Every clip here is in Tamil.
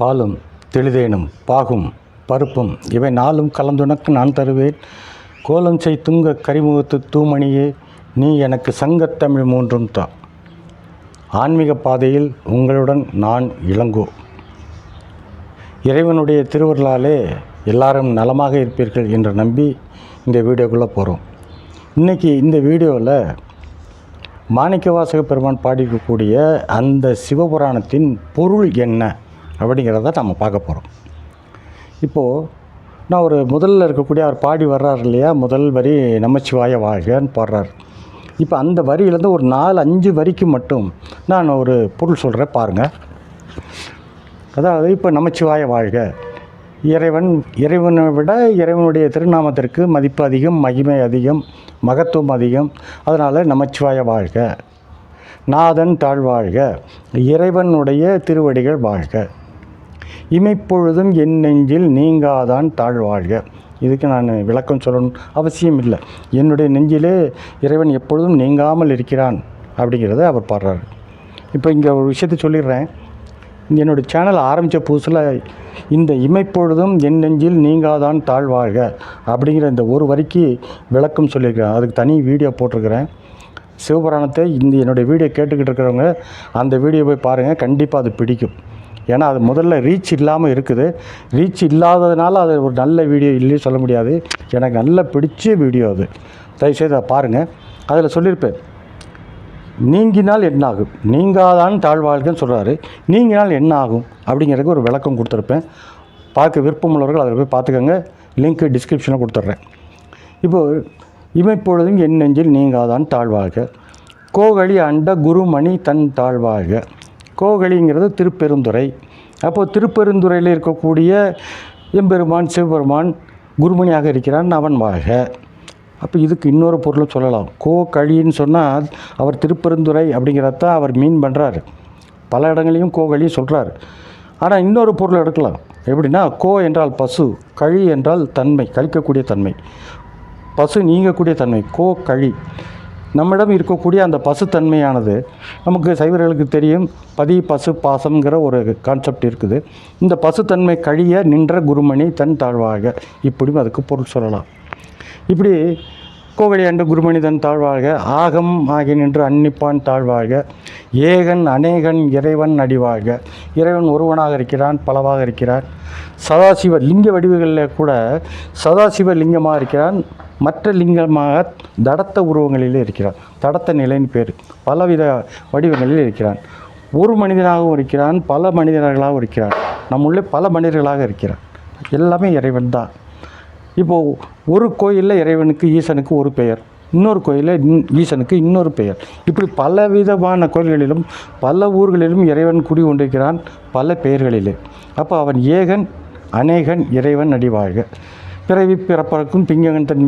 பாலும் தெளிதேனும் பாகும் பருப்பும் இவை நாளும் கலந்துனக்கு நான் தருவேன். கோலம் செய் துங்க கரிமுகத்து தூமணியே நீ எனக்கு சங்கத்தமிழ் மூன்றும் தா. ஆன்மீக பாதையில் உங்களுடன் நான் இளங்கோ. இறைவனுடைய திருவருளாலே எல்லாரும் நலமாக இருப்பீர்கள் என்று நம்பி இந்த வீடியோக்குள்ளே போகிறோம். இன்றைக்கி இந்த வீடியோவில் மாணிக்கவாசக பெருமான் பாடிக்கக்கூடிய அந்த சிவபுராணத்தின் பொருள் என்ன? அப்படிங்கிறத நம்ம பார்க்க போகிறோம் இப்போது நான் ஒரு முதல்ல இருக்கக்கூடிய அவர் பாடி வர்றார் இல்லையா? முதல் வரி நமச்சிவாய வாழ்கன்னு பாடுறார். இப்போ அந்த வரியிலேருந்து ஒரு நாலு அஞ்சு வரிக்கு மட்டும் நான் ஒரு பொருள் சொல்கிறேன் பாருங்கள் அதாவது இப்போ நமச்சிவாய வாழ்க. இறைவன் இறைவனை விட இறைவனுடைய திருநாமத்திற்கு மதிப்பு அதிகம் மகிமை அதிகம் மகத்துவம் அதிகம். அதனால் நமச்சிவாய வாழ்க. நாதன் தாழ்வாழ்க. இறைவனுடைய திருவடிகள் வாழ்க. இமைப்பொழுதும் என் நெஞ்சில் நீங்காதான் தாழ்வாழ்க இதுக்கு நான் விளக்கம் சொல்லணும் அவசியம் இல்லை. என்னுடைய நெஞ்சிலே இறைவன் எப்பொழுதும் நீங்காமல் இருக்கிறான் அப்படிங்கிறத அவர் பாடுறாரு. இப்போ இங்கே ஒரு விஷயத்தை சொல்லிடுறேன். என்னுடைய சேனல் ஆரம்பித்த புதுசில் இந்த இமைப்பொழுதும் என் நெஞ்சில் நீங்காதான் தாழ்வாழ்க அப்படிங்கிற இந்த ஒரு வரிக்கு விளக்கம் சொல்லியிருக்கிறேன் அதுக்கு தனி வீடியோ போட்டிருக்கிறேன். சிவபுராணத்தை இந்த என்னுடைய வீடியோ கேட்டுக்கிட்டு இருக்கிறவங்க அந்த வீடியோ போய் பாருங்கள் கண்டிப்பாக அது பிடிக்கும். ஏன்னா அது முதல்ல ரீச் இல்லாமல் இருக்குது. ரீச் இல்லாததுனால அது ஒரு நல்ல வீடியோ இல்லைன்னு சொல்ல முடியாது. எனக்கு நல்ல பிடிச்ச வீடியோ அது. தயவுசெய்து அதை பாருங்கள் அதில் சொல்லியிருப்பேன். நீங்கினால் என்ன ஆகும் நீங்காதான் தாழ்வாழ்கன்னு சொல்கிறாரு நீங்கினால் என்ன ஆகும் அப்படிங்கிறதுக்கு ஒரு விளக்கம் கொடுத்துருப்பேன். பார்க்க விருப்பமுள்ளவர்கள் அதில் போய் பார்த்துக்கோங்க. லிங்க்கு டிஸ்கிரிப்ஷனில் கொடுத்துட்றேன். இப்போது இமைப்பொழுதும் என் நெஞ்சில் நீங்காதான் தாழ்வாழ்க. கோகழி அண்ட குருமணி தன் தாழ்வாழ்க. கோகலிங்கிறது திருப்பெருந்துறை. அப்போது திருப்பெருந்துறையில் இருக்கக்கூடிய எம்பெருமான் சிவபெருமான் குருமணியாக இருக்கிறான் அவன் அப்போ இதுக்கு இன்னொரு பொருளும் சொல்லலாம். கோ கழின்னு சொன்னால் அவர் திருப்பெருந்துறை அப்படிங்கிறத அவர் மீன் பண்ணுறாரு. பல இடங்களையும் கோகழி சொல்கிறாரு. ஆனால் இன்னொரு பொருள் எடுக்கலாம். எப்படின்னா கோ என்றால் பசு கழி என்றால் தன்மை கழிக்கக்கூடிய தன்மை. பசு நீங்கக்கூடிய தன்மை கோ கழி நம்மிடம் இருக்கக்கூடிய அந்த பசுத்தன்மையானது நமக்கு சைவர்களுக்கு தெரியும். பதி பசு பாசம்ங்கிற ஒரு கான்செப்ட் இருக்குது. இந்த பசுத்தன்மை கழிய நின்ற குருமணி தன் தாழ்வாக. இப்படியும் அதுக்கு பொருள் சொல்லலாம். இப்படி கோவடி அண்டு குருமனிதன் தாழ்வாக ஆகம் ஆகி நின்று அன்னிப்பான் தாழ்வாக ஏகன் அநேகன் இறைவன் அடிவாக. இறைவன் ஒருவனாக இருக்கிறான் பலவாக இருக்கிறான். சதாசிவ லிங்க வடிவுகளில் கூட சதாசிவ லிங்கமாக இருக்கிறான். மற்ற லிங்கமாக தடத்த உருவங்களிலே இருக்கிறான் தடத்த நிலைன்னு பேர் பலவித வடிவங்களில் இருக்கிறான் ஒரு மனிதனாகவும் இருக்கிறான் பல மனிதர்களாகவும் இருக்கிறான் நம்முள்ளே பல மனிதர்களாக இருக்கிறான் எல்லாமே இறைவன் தான். இப்போது ஒரு கோயிலில் இறைவனுக்கு ஈசனுக்கு ஒரு பெயர். இன்னொரு கோயிலில் இன் ஈசனுக்கு இன்னொரு பெயர். இப்படி பல விதமான கோயில்களிலும் பல ஊர்களிலும் இறைவன் குடி கொண்டிருக்கிறான் பல பெயர்களிலே. அப்போ அவன் ஏகன் அநேகன் இறைவன் அடிவாழ்க பிறவி பிறப்பறக்கும் பிங்கங்கன்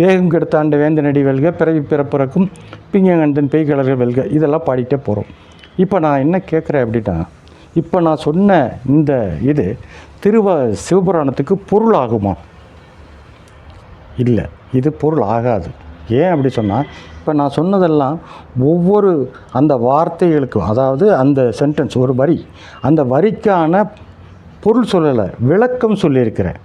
வேகம் கெடுத்தாண்ட வேந்தனடி வெல்க பிறவி பிறப்பறக்கும் பிங்ககண்டன் தன் பெய்கலர்கள் வெல்க. இதெல்லாம் பாடிட்டே போகிறோம் இப்போ நான் என்ன கேட்குறேன் அப்படின்னா இப்போ நான் சொன்ன இந்த இது திருவ சிவபுராணத்துக்கு பொருள் ஆகுமா இல்லை இது பொருள் ஆகாது. ஏன் அப்படி சொன்னால் இப்போ நான் சொன்னதெல்லாம் ஒவ்வொரு அந்த வார்த்தைகளுக்கும் அதாவது அந்த சென்டென்ஸ் ஒரு வரி அந்த வரிக்கான பொருள் சொல்லலை விளக்கம் சொல்லியிருக்கிறேன்.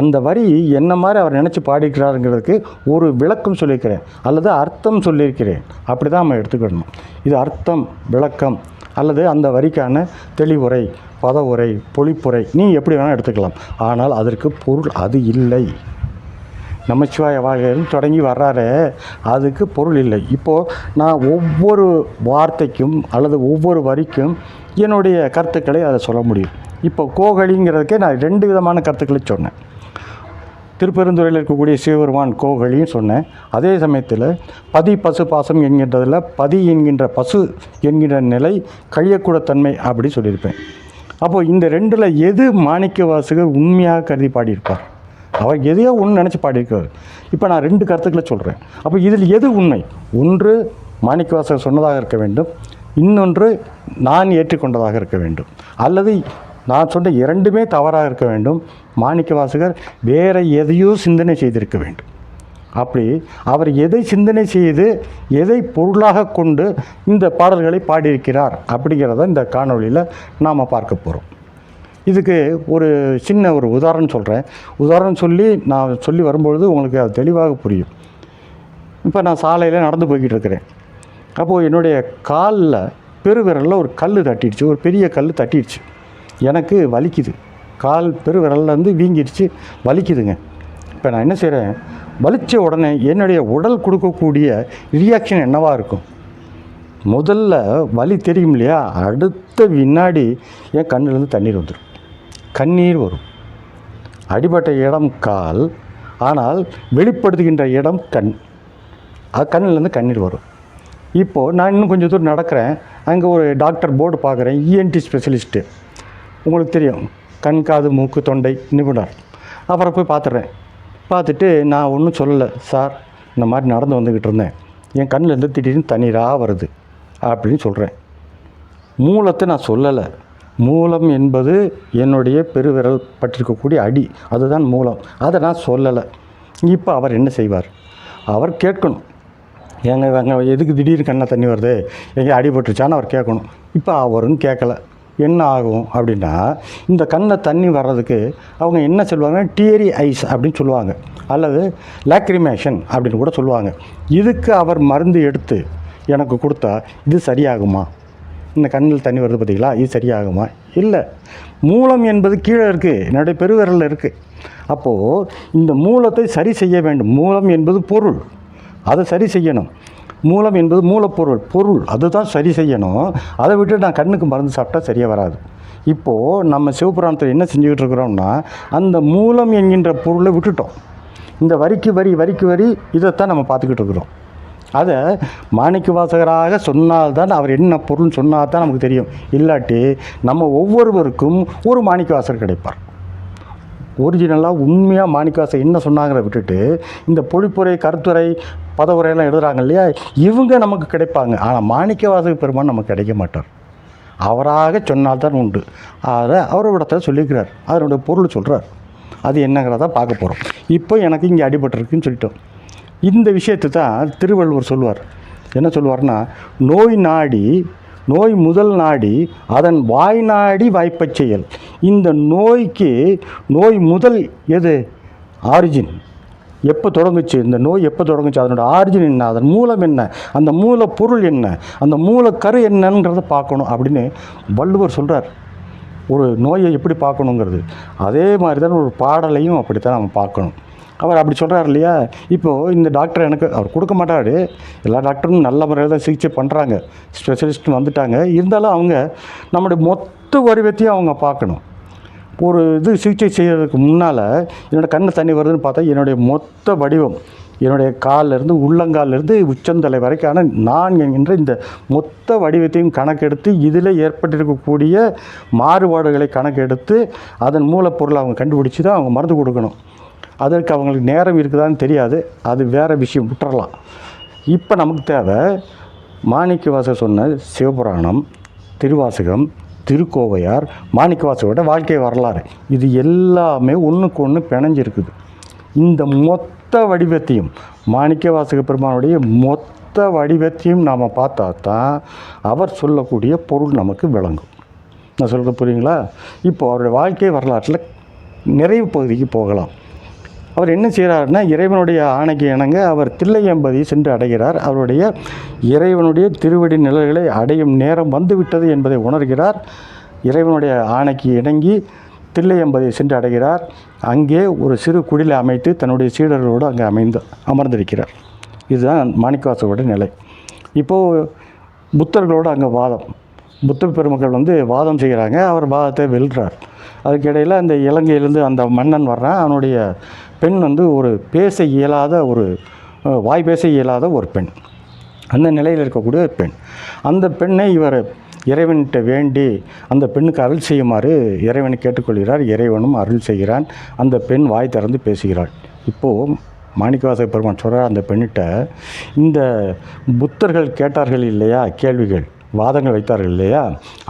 அந்த வரி என்ன மாதிரி அவர் நினச்சி பாடிக்கிறாருங்கிறதுக்கு ஒரு விளக்கம் சொல்லியிருக்கிறேன். அல்லது அர்த்தம் சொல்லியிருக்கிறேன். அப்படி தான் நம்ம எடுத்துக்கிடணும் இது அர்த்தம் விளக்கம் அல்லது அந்த வரிக்கான தெளிவுரை பதவுரை பொழிப்புரை நீ எப்படி வேணால் எடுத்துக்கலாம். ஆனால் அதற்கு பொருள் அது இல்லை. நமச்சிவாய வாழ்க்கையில் தொடங்கி வர்றாரு அதுக்கு பொருள் இல்லை. இப்போது நான் ஒவ்வொரு வார்த்தைக்கும் அல்லது ஒவ்வொரு வரிக்கும் என்னுடைய கருத்துக்களை அதை சொல்ல முடியும். இப்போ கோகலிங்கிறதுக்கே நான் ரெண்டு விதமான கருத்துக்களை சொன்னேன். திருப்பெருந்துறையில் இருக்கக்கூடிய சிவபெருமான் கோவிலையும் சொன்னேன். அதே சமயத்தில் பதி பசு பாசம் என்கின்றதில் பதி என்கின்ற பசு என்கின்ற நிலை கழியக்கூட தன்மை அப்படி சொல்லியிருப்பேன். அப்போது இந்த ரெண்டில் எது மாணிக்க வாசகர் உண்மையாக கருதி பாடியிருப்பார்? அவர் எதையோ ஒன்று நினச்சி பாடியிருக்காரு. இப்போ நான் ரெண்டு கருத்துக்களை சொல்கிறேன் அப்போ இதில் எது உண்மை? ஒன்று மாணிக்கவாசகர் சொன்னதாக இருக்க வேண்டும். இன்னொன்று நான் ஏற்றுக்கொண்டதாக இருக்க வேண்டும். அல்லது நான் சொன்ன இரண்டுமே தவறாக இருக்க வேண்டும். மாணிக்கவாசகர் வேறு எதையோ சிந்தனை செய்திருக்க வேண்டும். அப்படி அவர் எதை சிந்தனை செய்து எதை பொருளாக கொண்டு இந்த பாடல்களை பாடியிருக்கிறார் அப்படிங்கிறத இந்த காணொளியில் நாம் பார்க்க போகிறோம் இதுக்கு ஒரு சின்ன ஒரு உதாரணம் சொல்கிறேன் உதாரணம் சொல்லி நான் சொல்லி வரும்பொழுது உங்களுக்கு அது தெளிவாக புரியும். இப்போ நான் சாலையில் நடந்து போய்கிட்டு இருக்கிறேன். அப்போது என்னுடைய காலில் பெருவிரலில் ஒரு கல் தட்டிடுச்சு. ஒரு பெரிய கல் தட்டிடுச்சு. எனக்கு வலிக்குது. கால் பெருவிரல்லேருந்து வீங்கிடுச்சு வலிக்குதுங்க. இப்போ நான் என்ன செய்கிறேன் வலித்த உடனே என்னுடைய உடல் கொடுக்கக்கூடிய ரியாக்ஷன் என்னவாக இருக்கும்? முதல்ல வலி தெரியும் இல்லையா? அடுத்த வினாடி என் கண்ணிலேருந்து தண்ணீர் வந்துடும் கண்ணீர் வரும். அடிபட்ட இடம் கால் ஆனால் வெளிப்படுத்துகின்ற இடம் கண். அது கண்ணிலேருந்து கண்ணீர் வரும். இப்போது நான் இன்னும் கொஞ்சம் தூரம் நடக்கிறேன். அங்கே ஒரு டாக்டர் போர்டு பார்க்குறேன் இஎன்டி ஸ்பெஷலிஸ்ட்டு உங்களுக்கு தெரியும். கண் காது மூக்கு தொண்டை நிபுணர். அப்புறம் போய் பார்த்துட்றேன். பார்த்துட்டு நான் ஒன்றும் சொல்லலை சார் இந்த மாதிரி நடந்து வந்துக்கிட்டு இருந்தேன். என் கண்ணிலேருந்து திடீர்னு தண்ணீராக வருது அப்படின்னு சொல்கிறேன் மூலத்தை நான் சொல்லலை. மூலம் என்பது என்னுடைய பெருவிரல் பட்டிருக்கக்கூடிய அடி. அதுதான் மூலம். அதை நான் சொல்லலை. இப்போ அவர் என்ன செய்வார்? அவர் கேட்கணும். எங்கள் அங்கே எதுக்கு திடீர்னு கண்ணை தண்ணி வருது? எங்கே அடிபட்டுருச்சான்னு அவர் கேட்கணும். இப்போ அவரும் கேட்கலை. என்ன ஆகும் அப்படின்னா இந்த கண்ணில் தண்ணி வர்றதுக்கு அவங்க என்ன சொல்லுவாங்க? டியரி ஐஸ் அப்படின்னு சொல்லுவாங்க. அல்லது லாக்ரிமேஷன் அப்படின்னு கூட சொல்லுவாங்க. இதுக்கு அவர் மருந்து எடுத்து எனக்கு கொடுத்தா இது சரியாகுமா? இந்த கண்ணில் தண்ணி வருது பார்த்தீங்களா? இது சரியாகுமா? இல்லை. மூலம் என்பது கீழே இருக்குது என்னுடைய பெருவிரலில் இருக்குது அப்போது இந்த மூலத்தை சரி செய்ய வேண்டும். மூலம் என்பது பொருள். அதை சரி செய்யணும். மூலம் என்பது மூலப்பொருள் பொருள். அதுதான் சரி செய்யணும். அதை விட்டு நான் கண்ணுக்கு மருந்து சாப்பிட்டா சரியாக வராது. இப்போது நம்ம சிவபுராணத்தில் என்ன செஞ்சுக்கிட்டு இருக்கிறோம்னா அந்த மூலம் என்கின்ற பொருளை விட்டுட்டோம். இந்த வரிக்கு வரி வரிக்கு வரி இதைத்தான் நம்ம பார்த்துக்கிட்டு இருக்கிறோம். அதை மாணிக்க வாசகராக சொன்னால்தான் அவர் என்ன பொருள்னு சொன்னால் தான் நமக்கு தெரியும். இல்லாட்டி நம்ம ஒவ்வொருவருக்கும் ஒரு மாணிக்க வாசகர் கிடைப்பார் ஒரிஜினலாக உண்மையாக மாணிக்காசை என்ன சொன்னாங்கிற விட்டுட்டு இந்த பொழிப்புரை கருத்துரை பதவுரையெல்லாம் எழுதுகிறாங்க இல்லையா? இவங்க நமக்கு கிடைப்பாங்க. ஆனால் மாணிக்கவாசக பெருமான் நமக்கு கிடைக்க மாட்டார். அவராக சொன்னால்தான் உண்டு. அதை அவரோடத்தில் சொல்லியிருக்கிறார் அதனுடைய பொருள் சொல்கிறார் அது என்னங்கிறத பார்க்க போகிறோம் இப்போ எனக்கு இங்கே அடிபட்டிருக்குன்னு சொல்லிட்டோம். இந்த விஷயத்தை தான் திருவள்ளுவர் சொல்லுவார். என்ன சொல்லுவார்னா நோய் நாடி நோய் முதல் நாடி அதன் வாய் நாடி வாய்ப்பச் செயல். இந்த நோய்க்கு நோய் முதல் எது? ஆரிஜின். எப்போ தொடங்குச்சு? இந்த நோய் எப்போ தொடங்குச்சு? அதனோட ஆரிஜின் என்ன? அதன் மூலம் என்ன? அந்த மூல பொருள் என்ன? அந்த மூலக்கரு என்னங்கிறத பார்க்கணும் அப்படின்னு வள்ளுவர் சொல்கிறார் ஒரு நோயை எப்படி பார்க்கணுங்கிறது. அதே மாதிரி தான் ஒரு பாடலையும் அப்படித்தான் நம்ம பார்க்கணும். அவர் அப்படி சொல்கிறார் இல்லையா? இப்போது இந்த டாக்டர் எனக்கு அவர் கொடுக்க மாட்டாரு. எல்லா டாக்டரும் நல்ல முறையில் தான் சிகிச்சை பண்ணுறாங்க ஸ்பெஷலிஸ்ட்னு வந்துட்டாங்க. இருந்தாலும் அவங்க நம்முடைய மொத்த வடிவத்தையும் அவங்க பார்க்கணும். ஒரு இது சிகிச்சை செய்கிறதுக்கு முன்னால் என்னோடய கண்ணு தண்ணி வருதுன்னு பார்த்தா என்னுடைய மொத்த வடிவம் என்னுடைய காலிலிருந்து உள்ளங்காலிலிருந்து உச்சந்தலை வரைக்கான நான் என்கின்ற இந்த மொத்த வடிவத்தையும் கணக்கெடுத்து இதில் ஏற்பட்டிருக்கக்கூடிய மாறுபாடுகளை கணக்கெடுத்து அதன் மூலப்பொருளை அவங்க கண்டுபிடிச்சி தான் அவங்க மருந்து கொடுக்கணும். அதற்கு அவங்களுக்கு நேரம் இருக்குதான்னு தெரியாது. அது வேறு விஷயம் விட்டுறலாம். இப்போ நமக்கு தேவை மாணிக்கவாசகர் சொன்ன சிவபுராணம் திருவாசகம் திருக்கோவையார் மாணிக்கவாசகரோட வாழ்க்கை வரலாறு. இது எல்லாமே ஒன்றுக்கு ஒன்று பிணைஞ்சிருக்குது. இந்த மொத்த வடிவத்தையும் மாணிக்கவாசக பெருமானுடைய மொத்த வடிவத்தையும் நாம் பார்த்தா தான் அவர் சொல்லக்கூடிய பொருள் நமக்கு விளங்கும். நான் சொல்கிறது புரியுங்களா? இப்போ அவருடைய வாழ்க்கை வரலாற்றில் நிறைவு பகுதிக்கு போகலாம். அவர் என்ன செய்கிறாருன்னா இறைவனுடைய ஆணைக்கு இணங்க அவர் தில்லையம்பதி சென்று அடைகிறார். அவருடைய இறைவனுடைய திருவடி நிழல்களை அடையும் நேரம் வந்துவிட்டது என்பதை உணர்கிறார். இறைவனுடைய ஆணைக்கு இணங்கி தில்லையம்பதியை சென்று அடைகிறார். அங்கே ஒரு சிறு குடிலை அமைத்து தன்னுடைய சீடர்களோடு அங்கே அமைந்து அமர்ந்திருக்கிறார். இதுதான் மாணிக்கவாசகருடைய நிலை. இப்போது புத்தர்களோடு அங்கே வாதம். புத்த பெருமக்கள் வந்து வாதம் செய்கிறாங்க. அவர் வாதத்தை வெல்றார். அதுக்கிடையில் அந்த இலங்கையிலேருந்து அந்த மன்னன் வர்றான். அவனுடைய பெண் வந்து ஒரு பேச இயலாத ஒரு வாய் பேச இயலாத ஒரு பெண். அந்த நிலையில் இருக்கக்கூடிய ஒரு பெண். அந்த பெண்ணை இவர் இறைவன்கிட்ட வேண்டி அந்த பெண்ணுக்கு அருள் செய்யுமாறு இறைவனை கேட்டுக்கொள்கிறார். இறைவனும் அருள் செய்கிறான். அந்த பெண் வாய் திறந்து பேசுகிறாள். இப்போது மாணிக்கவாசக பெருமான் சொல்கிறார் அந்த பெண்ணிட்ட இந்த புத்தர்கள் கேட்டார்கள் இல்லையா? கேள்விகள். வாதங்கள் வைத்தார்கள் இல்லையா?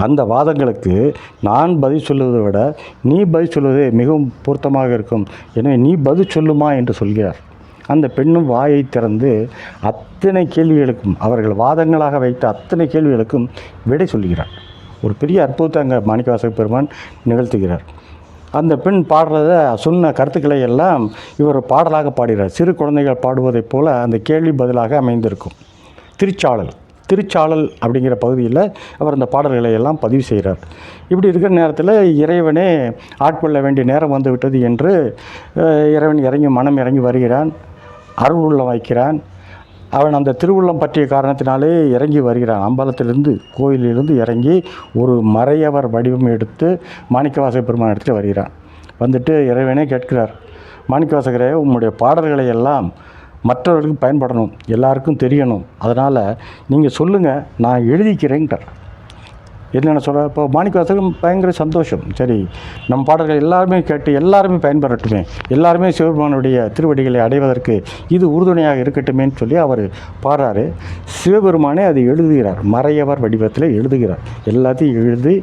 அந்த வாதங்களுக்கு நான் பதில் சொல்லுவதை விட நீ பதில் சொல்வதே மிகவும் பொருத்தமாக இருக்கும். எனவே நீ பதில் சொல்லுமா என்று சொல்கிறார். அந்த பெண்ணும் வாயை திறந்து அத்தனை கேள்விகளுக்கும் அவர்கள் வாதங்களாக வைத்த அத்தனை கேள்விகளுக்கும் விடை சொல்கிறார். ஒரு பெரிய அற்புதத்தை அங்கே மாணிக்கவாசக பெருமான் நிகழ்த்துகிறார். அந்த பெண் பாடுறத சொன்ன கருத்துக்களை எல்லாம் இவர் பாடலாக பாடுகிறார். சிறு குழந்தைகள் பாடுவதைப் போல அந்த கேள்வி பதிலாக அமைந்திருக்கும். திருச்சாளல். திருச்சாளல் அப்படிங்கிற பகுதியில் அவர் அந்த பாடல்களை எல்லாம் பதிவு செய்கிறார். இப்படி இருக்கிற நேரத்தில் இறைவனே ஆட்கொள்ள வேண்டிய நேரம் வந்துவிட்டது என்று இறைவன் இறங்கி மனம் இறங்கி வருகிறான் அருள் உள்ளம் வைக்கிறான். அவன் அந்த திருவுள்ளம் பற்றிய காரணத்தினாலே இறங்கி வருகிறான். அம்பலத்திலிருந்து கோயிலிலிருந்து இறங்கி ஒரு மறையவர் வடிவம் எடுத்து மாணிக்கவாச பெருமான் எடுத்துகிட்டு வருகிறான். வந்துட்டு இறைவனே கேட்கிறார் மாணிக்கவாசகரே உம்முடைய பாடல்களை எல்லாம் மற்றவர்களுக்கு பயன்படணும் எல்லாருக்கும் தெரியணும். அதனால் நீங்கள் சொல்லுங்கள் நான் எழுதிக்கிறேன்ட்டார் என்னென்ன சொல்ல இப்போ மாணிக்கவாசகம் பயங்கர சந்தோஷம். சரி நம் பாடல்கள் எல்லாருமே கேட்டு எல்லாருமே பயன்பெறட்டுமே. எல்லாருமே சிவபெருமானுடைய திருவடிகளை அடைவதற்கு இது உறுதுணையாக இருக்கட்டுமேன்னு சொல்லி அவர் பாடுறாரு. சிவபெருமானே அது எழுதுகிறார். மறையவர் வடிவத்தில் எழுதுகிறார். எல்லாத்தையும் எழுதி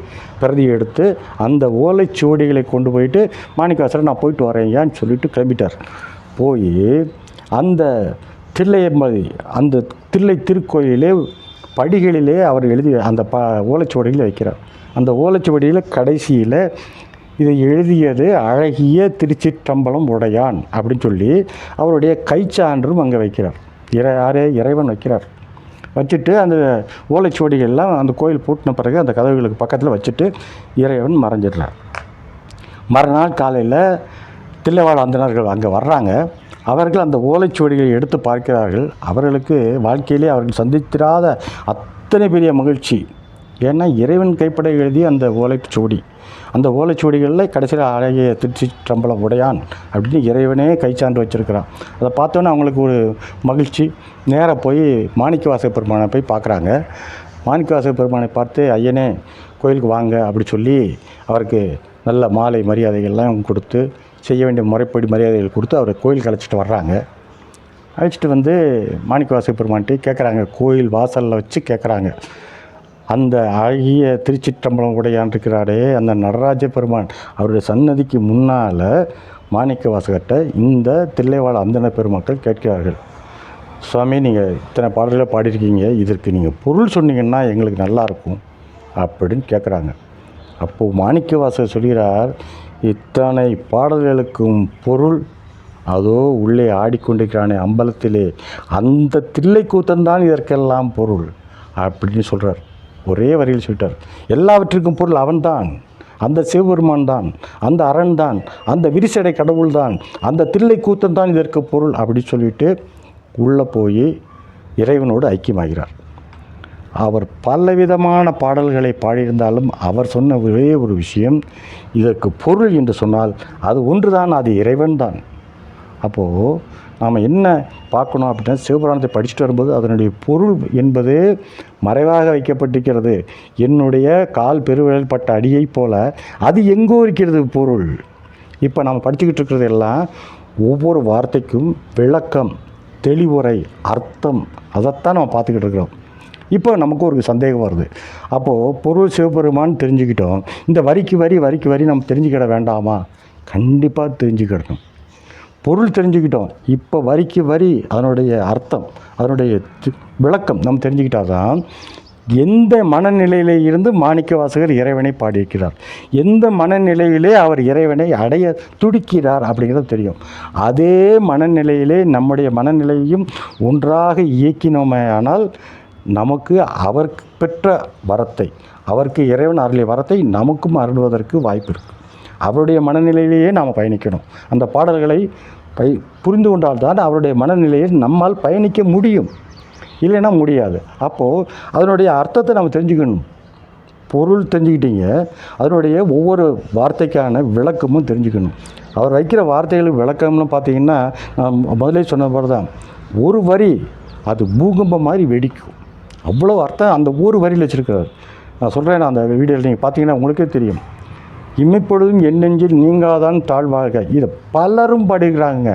பிரதி எடுத்து அந்த ஓலைச்சுவடிகளை கொண்டு போயிட்டு மாணிக்கவாசகர் நான் போயிட்டு வரேன் ஏன்னு சொல்லிட்டு கிளம்பிட்டார். போய் அந்த தில்லையம்மை அந்த தில்லை திருக்கோயிலே படிகளிலே அவர் எழுதி அந்த ப ஓலைச்சுவடியில் வைக்கிறார். அந்த ஓலைச்சுவடியில் கடைசியில் இதை எழுதியது அழகிய திருச்சிற்றம்பலம் உடையான் அப்படின்னு சொல்லி அவருடைய கைச்சான்றும் அங்கே வைக்கிறார். இறை யாரே இறைவன் வைக்கிறார். வச்சுட்டு அந்த ஓலைச்சுவடிகள்லாம் அந்த கோயில் பூட்டின பிறகு அந்த கதவுகளுக்கு பக்கத்தில் வச்சுட்டு இறைவன் மறைஞ்சிடுறார். மறுநாள் காலையில் தில்லைவாழ் அந்தனர்கள் அங்கே வர்றாங்க. அவர்கள் அந்த ஓலைச்சுவடிகளை எடுத்து பார்க்கிறார்கள். அவர்களுக்கு வாழ்க்கையிலே அவர்கள் சந்தித்திராத அத்தனை பெரிய மகிழ்ச்சி. ஏன்னா இறைவன் கைப்பட எழுதிய அந்த ஓலைச்சுவடி அந்த ஓலைச்சுவடிகளில் கடைசியில் அழகிய திருச்சி சம்பளம் உடையான் அப்படின்னு இறைவனே கைச்சான்று வச்சுருக்கிறான். அதை பார்த்தோன்னே அவங்களுக்கு ஒரு மகிழ்ச்சி. நேராக போய் மாணிக்கவாச பெருமானை போய் பார்க்குறாங்க. மாணிக்கவாச பெருமானை பார்த்து ஐயனே கோயிலுக்கு வாங்க அப்படி சொல்லி அவருக்கு நல்ல மாலை மரியாதைகள்லாம் கொடுத்து செய்ய வேண்டிய முறைப்படி மரியாதைகள் கொடுத்து அவரை கோயிலுக்கு அழைச்சிட்டு வர்றாங்க. அழைச்சிட்டு வந்து மாணிக்கவாசக பெருமான்ட்டு கேட்குறாங்க கோயில் வாசலில் வச்சு கேட்குறாங்க அந்த அழகிய திருச்சிற்றம்பலம் உடையான் இருக்கிறாரே அந்த நடராஜ பெருமான். அவருடைய சன்னதிக்கு முன்னால் மாணிக்க வாசகர்கிட்ட இந்த தில்லைவாழ அந்தன பெருமக்கள் கேட்கிறார்கள். சுவாமி நீங்கள் இத்தனை பாடல்களை பாடியிருக்கீங்க. இதற்கு நீங்கள் பொருள் சொன்னீங்கன்னா எங்களுக்கு நல்லா இருக்கும் அப்படின்னு கேட்குறாங்க அப்போது மாணிக்க வாசகர் சொல்கிறார் இத்தனை பாடல்களுக்கும் பொருள். அதோ உள்ளே ஆடிக்கொண்டிருக்கிறானே அம்பலத்திலே. அந்த தில்லை கூத்தன்தான் இதற்கெல்லாம் பொருள். அப்படின்னு சொல்கிறார் ஒரே வரியில் சொல்லிட்டார். எல்லாவற்றிற்கும் பொருள் அவன்தான். அந்த சிவபெருமான் தான். அந்த அரண் தான். அந்த விரிசடை கடவுள் தான். அந்த தில்லை கூத்தன் தான் இதற்கு பொருள். அப்படின்னு சொல்லிட்டு உள்ளே போய் இறைவனோடு ஐக்கியமாகிறார். அவர் பலவிதமான பாடல்களை பாடியிருந்தாலும் அவர் சொன்ன ஒரே ஒரு விஷயம் இதற்கு பொருள் என்று சொன்னால் அது ஒன்றுதான் அது இறைவன் தான் அப்போது நாம் என்ன பார்க்கணும் அப்படின்னா சிவபுராணத்தை படிச்சுட்டு வரும்போது அதனுடைய பொருள் என்பது மறைவாக வைக்கப்பட்டிருக்கிறது. என்னுடைய கால் பெருவிரல் பட்ட அடியைப் போல அது எங்கோ இருக்கிறது பொருள். இப்போ நம்ம படிச்சுக்கிட்டு இருக்கிறது எல்லாம் ஒவ்வொரு வார்த்தைக்கும் விளக்கம் தெளிவுரை அர்த்தம் அதைத்தான் நம்ம பார்த்துக்கிட்டு இருக்கிறோம். இப்போ நமக்கு ஒரு சந்தேகம் வருது. அப்போது பொருள் சிவபெருமான் தெரிஞ்சுக்கிட்டோம். இந்த வரிக்கு வரி வரிக்கு வரி நம்ம தெரிஞ்சுக்கிட வேண்டாமா? கண்டிப்பாக தெரிஞ்சுக்கிடணும். பொருள் தெரிஞ்சுக்கிட்டோம். இப்போ வரிக்கு வரி அதனுடைய அர்த்தம் அதனுடைய விளக்கம் நம்ம தெரிஞ்சுக்கிட்டாதான் எந்த மனநிலையிலே இருந்து மாணிக்க வாசகர் இறைவனை பாடியிருக்கிறார். எந்த மனநிலையிலே அவர் இறைவனை அடைய துடிக்கிறார் அப்படிங்கிறது தெரியும். அதே மனநிலையிலே நம்முடைய மனநிலையையும் ஒன்றாக இயக்கினோமே ஆனால் நமக்கு அவர் பெற்ற வரத்தை அவருக்கு இறைவன் அருளிய வரத்தை நமக்கும் அருள்வதற்கு வாய்ப்பு இருக்குது அவருடைய மனநிலையிலேயே நாம் பயணிக்கணும். அந்த பாடல்களை பை புரிந்து கொண்டால்தான் அவருடைய மனநிலையை நம்மால் பயணிக்க முடியும். இல்லைன்னா முடியாது. அப்போது அதனுடைய அர்த்தத்தை நம்ம தெரிஞ்சுக்கணும். பொருள் தெரிஞ்சுக்கிட்டீங்க அதனுடைய ஒவ்வொரு வார்த்தைக்கான விளக்கமும் தெரிஞ்சுக்கணும். அவர் வைக்கிற வார்த்தைகளுக்கு விளக்கம்னு பார்த்தீங்கன்னா நான் முதலே சொன்ன மாதிரி தான் ஒரு வரி அது பூகம்பம் மாதிரி வெடிக்கும். அவ்வளோ அர்த்தம் அந்த ஒரு வரியில் வச்சுருக்கிறார். நான் சொல்கிறேன் அந்த வீடியோவில் நீங்கள் பார்த்தீங்கன்னா உங்களுக்கே தெரியும். இமைப்பொழுதும் என் நெஞ்சில் நீங்காதான் தாழ்வாக. இதை பலரும் பாடியிருக்கிறாங்க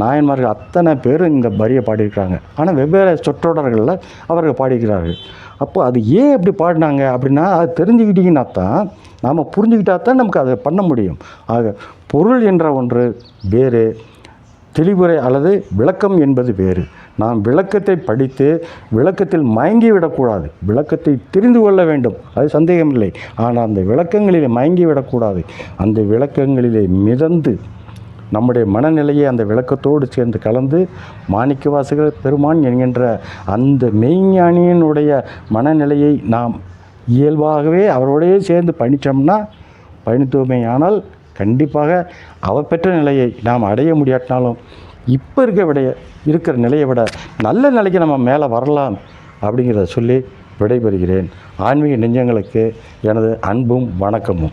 நாயன்மார்கள் அத்தனை பேரும் இந்த வரியை பாடியிருக்கிறாங்க. ஆனால் வெவ்வேறு சொற்றொடர்களில் அவர்கள் பாடியிருக்கிறார்கள். அப்போ அது ஏன் இப்படி பாடினாங்க அப்படின்னா அது தெரிஞ்சுக்கிட்டிங்கன்னா தான் நாம் புரிஞ்சுக்கிட்டா தான் நமக்கு அதை பண்ண முடியும். ஆக பொருள் என்ற ஒன்று வேறு தெளிவுரை அல்லது விளக்கம் என்பது வேறு. நாம் விளக்கத்தை படித்து விளக்கத்தில் மயங்கி விடக்கூடாது விளக்கத்தை தெரிந்து கொள்ள வேண்டும். அது சந்தேகமில்லை. ஆனால் அந்த விளக்கங்களிலே மயங்கி விடக்கூடாது அந்த விளக்கங்களிலே மிதந்து நம்முடைய மனநிலையை அந்த விளக்கத்தோடு சேர்ந்து கலந்து மாணிக்கவாசகர் பெருமான் என்கின்ற அந்த மெய்ஞானியினுடைய மனநிலையை நாம் இயல்பாகவே அவரோடையே சேர்ந்து பயணித்தோம்னா பயணித்தோமே ஆனால் கண்டிப்பாக அவர் பெற்ற நிலையை நாம் அடைய முடியாட்டினாலும் இப்போ இருக்க விடைய இருக்கிற நிலையை விட நல்ல நிலைக்கு நம்ம மேலே வரலாம் அப்படிங்கிறத சொல்லி விடைபெறுகிறேன். ஆன்மீக நெஞ்சங்களுக்கு எனது அன்பும் வணக்கமும்.